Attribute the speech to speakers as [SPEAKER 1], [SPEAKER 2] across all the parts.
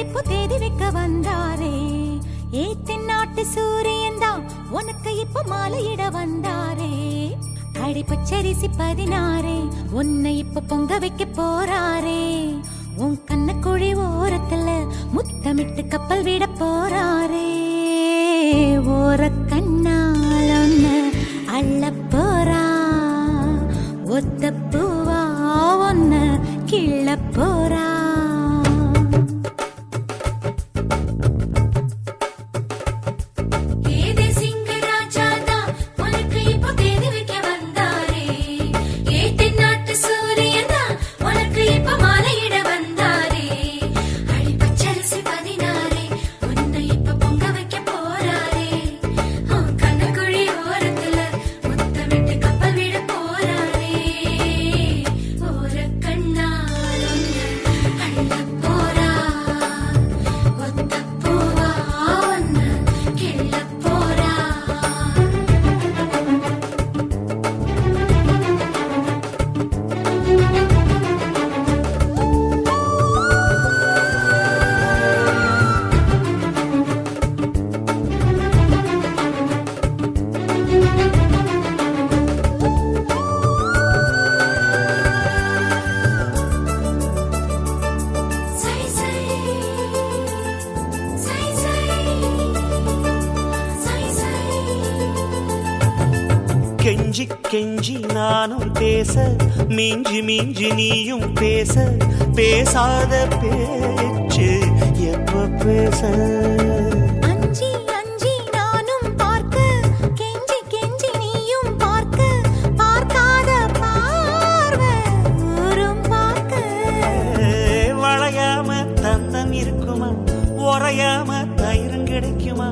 [SPEAKER 1] இப்போ தேதி வைக்க வந்தாரே. ஏ தென்னாட்டு சூரியன் தான் உனக்கு இப்ப மாலையிட வந்தாரே. அடி பதினாறே உன்னை இப்ப பொங்க வைக்க போறாரே. உன் கண்ண குழி ஓரத்துல முத்தமிட்டு கப்பல் விட போறாரே. ஓர கண்ணால் ஒன்னு அள்ள போறா. ஒத்த பூவா ஒன்னு கிள்ள போறா.
[SPEAKER 2] கெஞ்சி கெஞ்சி நானும் பேச மிஞ்சி மிஞ்சி நீயும் பேச பேசாத பேச்சு எப்ப பேச?
[SPEAKER 1] அஞ்சி அஞ்சி நானும் பார்க்க கெஞ்சி கெஞ்சி நீயும் பார்க்க பார்க்காத பார்வை பார்க்க.
[SPEAKER 2] வளையாம தந்தம் இருக்குமா? உறையாம தயிரும் கிடைக்குமா?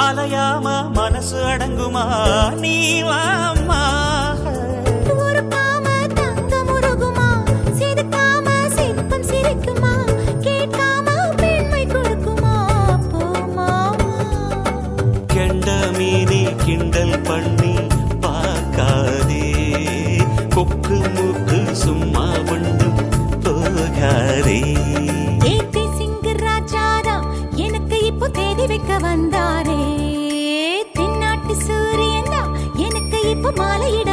[SPEAKER 2] அலையாம மனசு அடங்குமா? நீ வாம்மா கிண்டல் பண்ணி பார்க்காதே. கொக்கு மூக்கு சும்மா கொண்டு போகாதே.
[SPEAKER 1] ஏத்தி சிங்கு ராஜாரா எனக்கு இப்போ தேதி வைக்க வந்தாரே. மாலையிட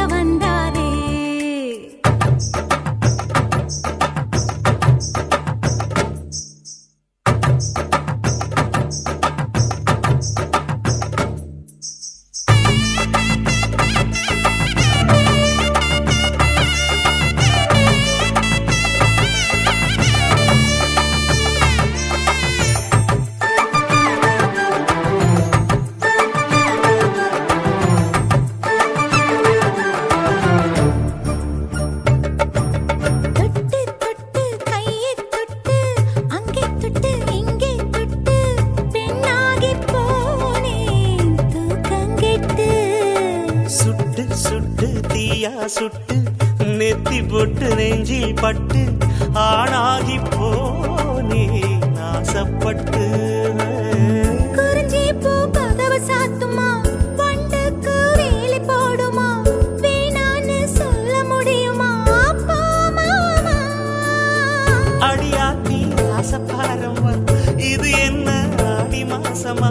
[SPEAKER 2] சுட்டு சுட்டு தீயா சுட்டு நெத்தி பொட்டு நெஞ்சில் பட்டு ஆணாகி போனே நாசப்பட்டு
[SPEAKER 1] குறிஞ்சி பூ கதவு சாத்துமா? அடியா நீ ஆசப்பாரம்மா இது என்ன ஆடி மாசமா?